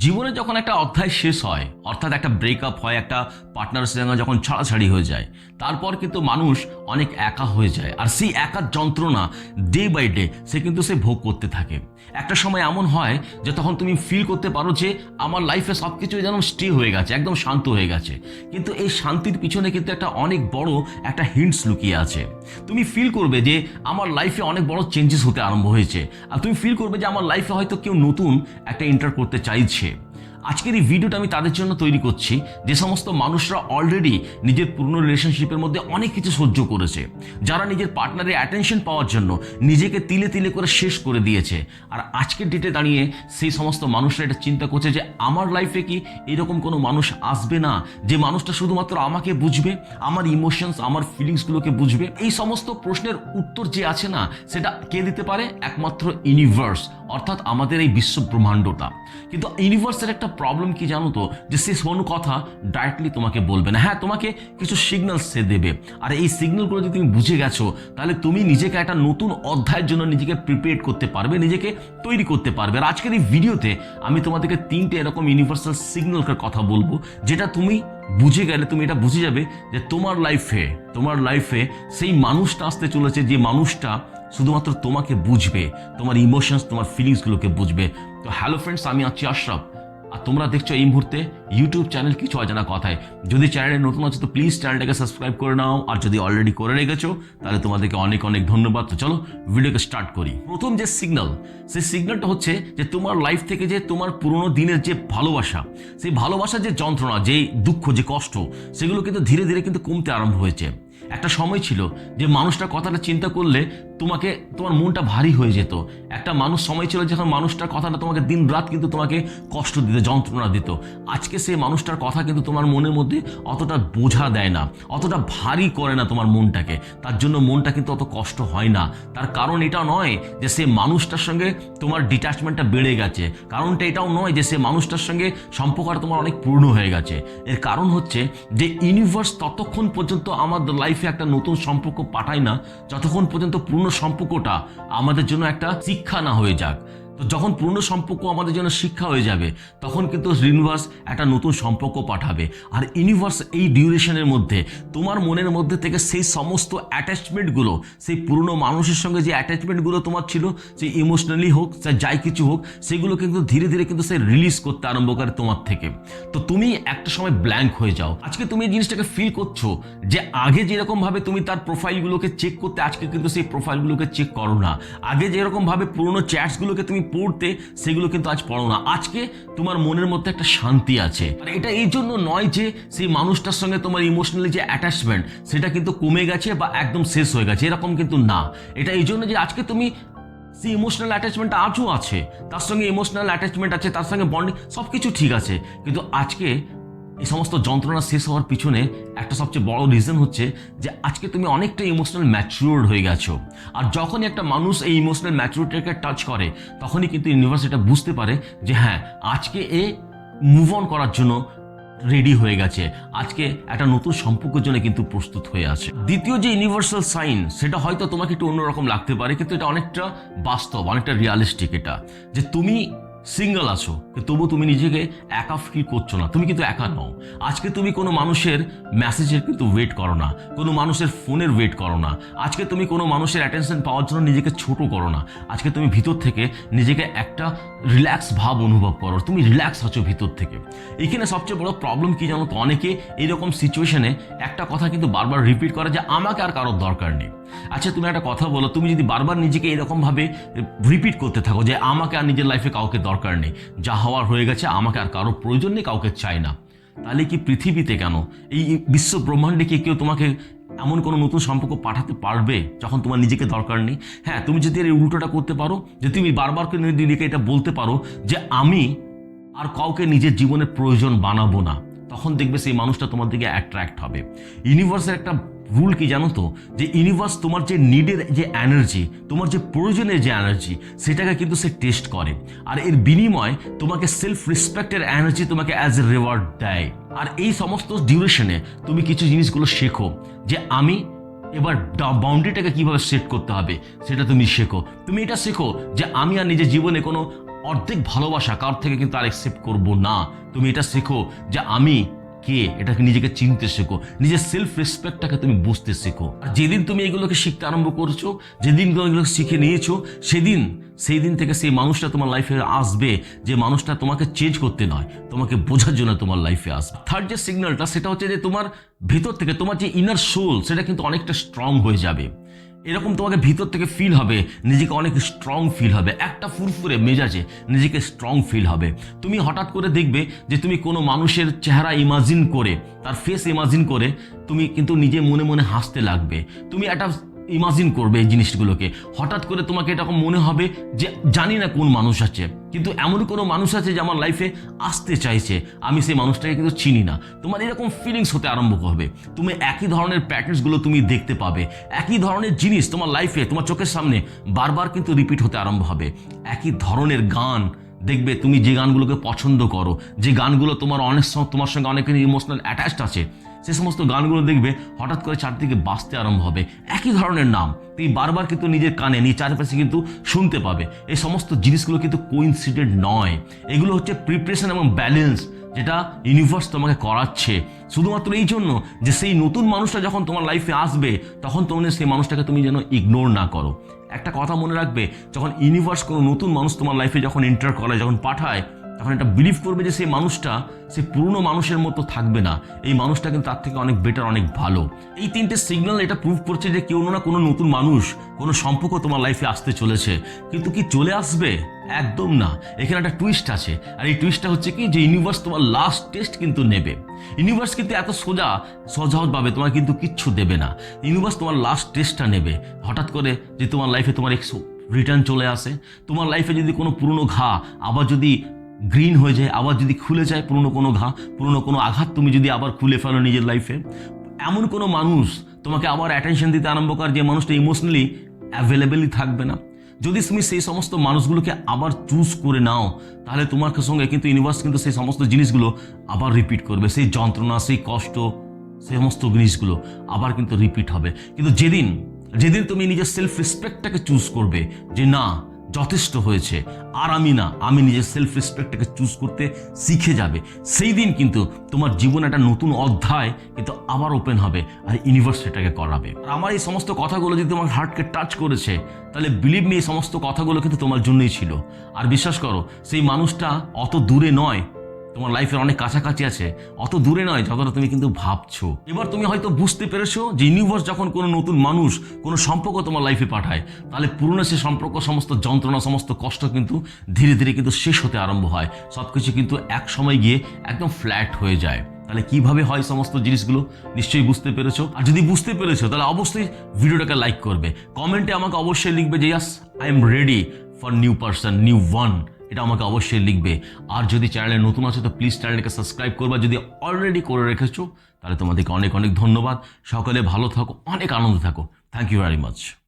জীবনে যখন একটা অধ্যায় শেষ হয়, অর্থাৎ একটা ব্রেকআপ হয়, একটা পার্টনারের সঙ্গে যখন ছাড়াছাড়ি হয়ে যায়, তারপর কিন্তু মানুষ অনেক একা হয়ে যায়। আর সেই একার যন্ত্রণা ডে বাই ডে সে কিন্তু সে ভোগ করতে থাকে। একটা সময় এমন হয় যে তখন তুমি ফিল করতে পারো যে আমার লাইফে সব কিছু যেন স্টে হয়ে গেছে, একদম শান্ত হয়ে গেছে। কিন্তু এই শান্তির পিছনে কিন্তু একটা অনেক বড় একটা হিন্টস লুকিয়ে আছে। তুমি ফিল করবে যে আমার লাইফে অনেক বড় চেঞ্জেস হতে আরম্ভ হয়েছে। আর তুমি ফিল করবে যে আমার লাইফে হয়তো কেউ নতুন একটা এন্টার করতে চাইছে। আজকের এই ভিডিওটা আমি তাদের জন্য তৈরি করছি। যে সমস্ত মানুষরা অলরেডি নিজের পুরনো রিলেশনশিপের মধ্যে অনেক কিছু সহ্য করেছে। যারা নিজের পার্টনারের অ্যাটেনশন পাওয়ার জন্য নিজেকে তিলে তিলে করে শেষ করে দিয়েছে। আর আজকের ডেটে দাঁড়িয়ে সেই সমস্ত মানুষরা এটা চিন্তা করছে যে, আমার লাইফে কি এরকম কোনো মানুষ আসবে না? যে মানুষটা শুধুমাত্র আমাকে বুঝবে, আমার ইমোশনস আমার ফিলিংসগুলোকে বুঝবে? এই সমস্ত প্রশ্নের উত্তর যে আছে না, সেটা কে দিতে পারে? একমাত্র ইউনিভার্স অর্থাৎ আমাদের এই বিশ্ব ব্রহ্মাণ্ডটা। কিন্তু ইউনিভার্সের একটা প্রবলেম কি জানো তো? যে সে কোনো কথা ডাইরেক্টলি তোমাকে বলবে না। হ্যাঁ তোমাকে কিছু সিগন্যাল সে দেবে। আর এই সিগন্যালগুলো যদি তুমি বুঝে গেছো, তাহলে তুমি নিজেকে একটা নতুন অধ্যায়ের জন্য নিজেকে প্রিপেয়ার করতে পারবে, নিজেকে তৈরি করতে পারবে। আর আজকের এই ভিডিওতে আমি তোমাদেরকে তিনটে এরকম ইউনিভার্সাল সিগন্যালকার কথা বলব, যেটা তুমি বুঝে গেলে তুমি এটা বুঝে যাবে যে তোমার লাইফে তোমার লাইফে সেই মানুষটা আসতে চলেছে, যে মানুষটা শুধুমাত্র তোমাকে বুঝবে, তোমার ইমোশনস তোমার ফিলিংসগুলোকে বুঝবে। তো হ্যালো ফ্রেন্ডস আমি আছি আশরাফ। আর তোমরা দেখছ এই মুহূর্তে ইউটিউব চ্যানেল কিছু অজানা কথায়। যদি চ্যানেলে নতুন আছে, তো প্লিজ চ্যানেলটাকে সাবস্ক্রাইব করে নাও। আর যদি অলরেডি করে রেখেছো, তাহলে তোমাদেরকে অনেক অনেক ধন্যবাদ। তো চলো ভিডিওকে স্টার্ট করি। প্রথম যে সিগনাল সেই সিগনালটা হচ্ছে যে তোমার লাইফ থেকে যে তোমার পুরোনো দিনের যে ভালোবাসা, সেই ভালোবাসার যে যন্ত্রণা, যে দুঃখ, যে কষ্ট, সেগুলো কিন্তু ধীরে ধীরে কিন্তু কমতে আরম্ভ হয়েছে। একটা সময় ছিল যে মানুষটার কথাটা চিন্তা করলে তোমাকে, তোমার মনটা ভারী হয়ে যেত। একটা মানুষ সময় ছিল যখন মানুষটার কথাটা তোমাকে দিন রাত কিন্তু তোমাকে কষ্ট দিত, যন্ত্রণা দিত। আজকে সেই মানুষটার কথা কিন্তু তোমার মনের মধ্যে অতটা বোঝা দেয় না, অতটা ভারী করে না তোমার মনটাকে। তার জন্য মনটা কিন্তু অত কষ্ট হয় না। তার কারণ এটা নয় যে সে মানুষটার সঙ্গে তোমার ডিট্যাচমেন্টটা বেড়ে গেছে। কারণটা এটাও নয় যে সে মানুষটার সঙ্গে সম্পর্কটা তোমার অনেক পূর্ণ হয়ে গেছে। এর কারণ হচ্ছে যে ইউনিভার্স ততক্ষণ পর্যন্ত আমাদের লাইফে একটা নতুন সম্পর্ক পাঠায় না, যতক্ষণ পর্যন্ত পূর্ণ সম্পর্কটা আমাদের জন্য একটা শিক্ষা না হয়ে যাক। তো যখন পূর্ণ সম্পর্ক আমাদের জন্য শিক্ষা হয়ে যাবে, তখন কিন্তু ইউনিভার্স একটা নতুন সম্পর্ক পাঠাবে। আর ইউনিভার্স এই ডিউরেশনের মধ্যে, তোমার মনের মধ্যে থেকে সেই সমস্ত অ্যাটাচমেন্টগুলো সেই পুরনো মানুষের সঙ্গে যে অ্যাটাচমেন্টগুলো তোমার ছিল, সে ইমোশনালি হোক, সে যাই কিছু হোক সেগুলো কিন্তু ধীরে ধীরে কিন্তু সে রিলিজ করতে আরম্ভ করে তোমার থেকে। তো তুমি একটা সময় ব্ল্যাঙ্ক হয়ে যাও। আজকে তুমি এই জিনিসটাকে ফিল করছ যে আগে যেরকমভাবে তুমি তার প্রোফাইলগুলোকে চেক করতে, আজকে কিন্তু সেই প্রোফাইলগুলোকে চেক করো না। আগে যেরকম ভাবে পুরোনো চ্যাটসগুলোকে তুমি পড়তে সেগুলো কিন্তু আজ পড়ো না। আজকে তোমার মনের মধ্যে একটা শান্তি আছে। আর এটা এই জন্য নয় যে সেই মানুষটার সঙ্গে তোমার ইমোশনালি যে অ্যাটাচমেন্ট সেটা কিন্তু কমে গেছে বা একদম শেষ হয়ে গেছে। এরকম কিন্তু না। এটা এই জন্য যে আজকে তুমি সেই ইমোশনাল অ্যাটাচমেন্ট আজও আছে। তার সঙ্গে ইমোশনাল অ্যাটাচমেন্ট আছে, তার সঙ্গে বন্ডিং সব কিছু ঠিক আছে। কিন্তু আজকে এই সমস্ত যন্ত্রণা শেষ হওয়ার পিছনে একটা সবচেয়ে বড় রিজন হচ্ছে যে আজকে তুমি অনেকটা ইমোশনাল ম্যাচিউরড হয়ে গেছো। আর যখনই একটা মানুষ এই ইমোশনাল ম্যাচুরিটিকে টাচ করে, তখনই কিন্তু ইউনিভার্স এটা বুঝতে পারে যে হ্যাঁ আজকে এ মুভ অন করার জন্য রেডি হয়ে গেছে। আজকে একটা নতুন সম্পর্কের জন্য কিন্তু প্রস্তুত হয়ে আছে। দ্বিতীয় যে ইউনিভার্সাল সাইন সেটা হয়তো তোমাকে একটু অন্যরকম লাগতে পারে, কিন্তু এটা অনেকটা বাস্তব, অনেকটা রিয়ালিস্টিক এটা। যে তুমি সিঙ্গেল আছো তবু তুমি নিজেকে একা ফিল করছ না। তুমি কিন্তু একা নও। আজকে তুমি কোনো মানুষের মেসেজের কিন্তু ওয়েট করো না। কোনো মানুষের ফোনের ওয়েট করো না। আজকে তুমি কোনো মানুষের অ্যাটেনশন পাওয়ার জন্য নিজেকে ছোট করো না। আজকে তুমি ভিতর থেকে নিজেকে একটা রিল্যাক্স ভাব অনুভব করো। তুমি রিল্যাক্স আছো ভিতর থেকে। এখানে সবচেয়ে বড় প্রবলেম কি জানো তো? অনেকে এইরকম সিচুয়েশনে একটা কথা কিন্তু বারবার রিপিট করে যে আমাকে আর কারোর দরকার নেই। আচ্ছা তুমি একটা কথা বলো। তুমি যদি বারবার নিজেকে এরকমভাবে রিপিট করতে থাকো যে আমাকে আর নিজের লাইফে কাউকে দরকার নেই। যা হওয়ার হয়ে গেছে, আমাকে আর কারোর প্রয়োজন নেই, কাউকে চাই না। তাহলে কি পৃথিবীতে কেন? এই বিশ্ব ব্রহ্মাণ্ডে কি কেউ তোমাকে এমন কোনো নতুন সম্পর্ক পাঠাতে পারবে যখন তোমার নিজেকে দরকার নেই? হ্যাঁ তুমি যদি এর উল্টোটা করতে পারো, যে তুমি বারবার করে নিজেকে এটা বলতে পারো, যে আমি আর কাউকে নিজের জীবনের প্রয়োজন বানাবো না, তখন দেখবে সেই মানুষটা তোমার দিকে অ্যাট্রাক্ট হবে। ইউনিভার্সের একটা রুল কি জানো তো? যে ইউনিভার্স তোমার যে নিডের যে এনার্জি তোমার যে প্রয়োজনের যে এনার্জি সেটাকে কিন্তু সে টেস্ট করে। আর এর বিনিময়ে তোমাকে সেলফ রেসপেক্টের এনার্জি তোমাকে অ্যাজ এ রিওয়ার্ড দেয়। আর এই সমস্ত ডিউরেশনে তুমি কিছু জিনিসগুলো শেখো, যে আমি এবার বাউন্ডারিটাকে কীভাবে সেট করতে হবে, সেটা তুমি শেখো। তুমি এটা শেখো যে আমি আর নিজের জীবনে কোনো অর্ধেক ভালোবাসা কার থেকে কিন্তু আর অ্যাকসেপ্ট করব না। তুমি এটা শেখো যে আমি কে? এটাকে নিজেকে চিনতে শেখো। নিজের সেলফ রেসপেক্টটাকে তুমি বুঝতে শেখো। আর যেদিন তুমি এগুলোকে শিখতে আরম্ভ করছ, যেদিন তুমি এগুলো শিখে নিয়েছো, সেদিন সেই দিন থেকে সেই মানুষটা তোমার লাইফে আসবে যে মানুষটা তোমাকে চেঞ্জ করতে নয়, তোমাকে বোঝার জন্য তোমার লাইফে আসবে। থার্ড যে সিগন্যালটা সেটা হচ্ছে যে তোমার ভেতর থেকে তোমার যে ইনার সোল সেটা কিন্তু অনেকটা স্ট্রং হয়ে যাবে। এরকম তোমাকে ভিতর থেকে ফিল হবে, নিজেকে অনেক স্ট্রং ফিল হবে। একটা ফুরফুরে মেজাজে নিজেকে স্ট্রং ফিল হবে। তুমি হঠাৎ করে দেখবে যে তুমি কোনো মানুষের চেহারা ইমাজিন করে, তার ফেস ইমাজিন করে, তুমি কিন্তু নিজে মনে মনে হাসতে লাগবে। তুমি একটা ইমাজিন করবে এই জিনিসগুলোকে। হঠাৎ করে তোমাকে এরকম মনে হবে যে জানি না কোন মানুষ আছে, কিন্তু এমন কোনো মানুষ আছে যে আমার লাইফে আসতে চাইছে। আমি সেই মানুষটাকে কিন্তু চিনি না। তোমার এরকম ফিলিংস হতে আরম্ভ করবে। তুমি একই ধরনের প্যাটার্নসগুলো তুমি দেখতে পাবে। একই ধরনের জিনিস তোমার লাইফে তোমার চোখের সামনে বারবার কিন্তু রিপিট হতে আরম্ভ হবে। একই ধরনের গান দেখবে, তুমি যে গানগুলোকে পছন্দ করো, যে গানগুলো তোমার অনেক তোমার সঙ্গে অনেক ইমোশনাল অ্যাটাচড আছে সে সমস্ত গানগুলো দেখবে, হঠাৎ করে চারদিকে বাঁচতে আরম্ভ হবে। একই ধরনের নাম। তুমি বারবার কিন্তু নিজের কানে, নিজের চারপাশে কিন্তু শুনতে পাবে। এই সমস্ত জিনিসগুলো কিন্তু কোইন্সিডেন্ট নয়। এগুলো হচ্ছে প্রিপারেশন এবং ব্যালেন্স যেটা ইউনিভার্স তোমাকে করাচ্ছে। শুধুমাত্র এই জন্য যে সেই নতুন মানুষটা যখন তোমার লাইফে আসবে, তখন তোমার সেই মানুষটাকে তুমি যেন ইগনোর না করো। একটা কথা মনে রাখবে, যখন ইউনিভার্স কোনো নতুন মানুষ তোমার লাইফে যখন এন্টার করে, যখন পাঠায় তখন এটা বিলিভ করবে যে সেই মানুষটা সে পুরনো মানুষের মতো থাকবে না। এই মানুষটা কিন্তু তার থেকে অনেক বেটার অনেক ভালো। এই তিনটে সিগন্যাল এটা প্রুভ করছে যে কেউ না কোনো নতুন মানুষ, কোনো সম্পর্ক তোমার লাইফে আসতে চলেছে। কিন্তু কি চলে আসবে? একদম না। এখানে একটা টুইস্ট আছে। আর এই টুইস্টটা হচ্ছে কি? যে ইউনিভার্স তোমার লাস্ট টেস্ট কিন্তু নেবে। ইউনিভার্স কিন্তু এত সোজা সহজভাবে তোমার কিন্তু কিচ্ছু দেবে না। ইউনিভার্স তোমার লাস্ট টেস্টটা নেবে। হঠাৎ করে যে তোমার লাইফে তোমার এক রিটার্ন চলে আসে। তোমার লাইফে যদি কোনো পুরনো ঘা, আবার যদি গ্রিন হয়ে যায়, আবার যদি খুলে যায়, পুরনো কোনো ঘা, পুরনো কোনো আঘাত তুমি যদি আবার খুলে ফেলো নিজের লাইফে এমন কোনো মানুষ তোমাকে আবার অ্যাটেনশন দিতে আরম্ভ করে যে মানুষটা ইমোশনালি অ্যাভেলেবেলই থাকবে না। যদি তুমি সেই সমস্ত মানুষগুলোকে আবার চুজ করে নাও, তাহলে তোমার সঙ্গে কিন্তু ইউনিভার্স কিন্তু সেই সমস্ত জিনিসগুলো আবার রিপিট করবে। সেই যন্ত্রণা, সেই কষ্ট, সেই সমস্ত জিনিসগুলো আবার কিন্তু রিপিট হবে। কিন্তু যেদিন যেদিন তুমি নিজের সেলফ রেসপেক্টটাকে চুজ করবে যে না যথেষ্ট হয়েছে। আর আমি না, আমি নিজের সেলফ রেসপেক্টটাকে চুজ করতে শিখে যাবে। সেই দিন কিন্তু তোমার জীবন একটা নতুন অধ্যায় কিন্তু আবার ওপেন হবে আর ইউনিভার্স সেটাকে করাবে। আর আমার এই সমস্ত কথাগুলো যদি তোমার হার্টকে টাচ করেছে, তাহলে বিলিভ মি এই সমস্ত কথাগুলো কিন্তু তোমার জন্যই ছিল। আর বিশ্বাস করো, সেই মানুষটা অত দূরে নয় তোমার লাইফের অনেক কাছাকাছি আছে। অত দূরে নয়, যতটা তুমি কিন্তু ভাবছ। এবার তুমি হয়তো বুঝতে পেরেছ যে ইউনিভার্স যখন কোনো নতুন মানুষ, কোনো সম্পর্ক তোমার লাইফে পাঠায়, তাহলে পুরনো সে সম্পর্ক, সমস্ত যন্ত্রণা, সমস্ত কষ্ট কিন্তু ধীরে ধীরে কিন্তু শেষ হতে আরম্ভ হয়। সব কিছু কিন্তু এক সময় গিয়ে একদম ফ্ল্যাট হয়ে যায়। তাহলে কীভাবে হয় সমস্ত জিনিসগুলো? নিশ্চয়ই বুঝতে পেরেছ। আর যদি বুঝতে পেরেছ, তাহলে অবশ্যই ভিডিওটাকে লাইক করবে। কমেন্টে আমাকে অবশ্যই লিখবে যে yes I am ready for new person new one এটা আমাকে অবশ্যই লিখবে। আর যদি চ্যানেলে নতুন আছো, তো প্লিজ চ্যানেলটাকে সাবস্ক্রাইব করবা। যদি অলরেডি করে রেখেছো, তাহলে তোমাদেরকে অনেক অনেক ধন্যবাদ। সকলে ভালো থাকো, অনেক আনন্দ থাকো। Thank you very much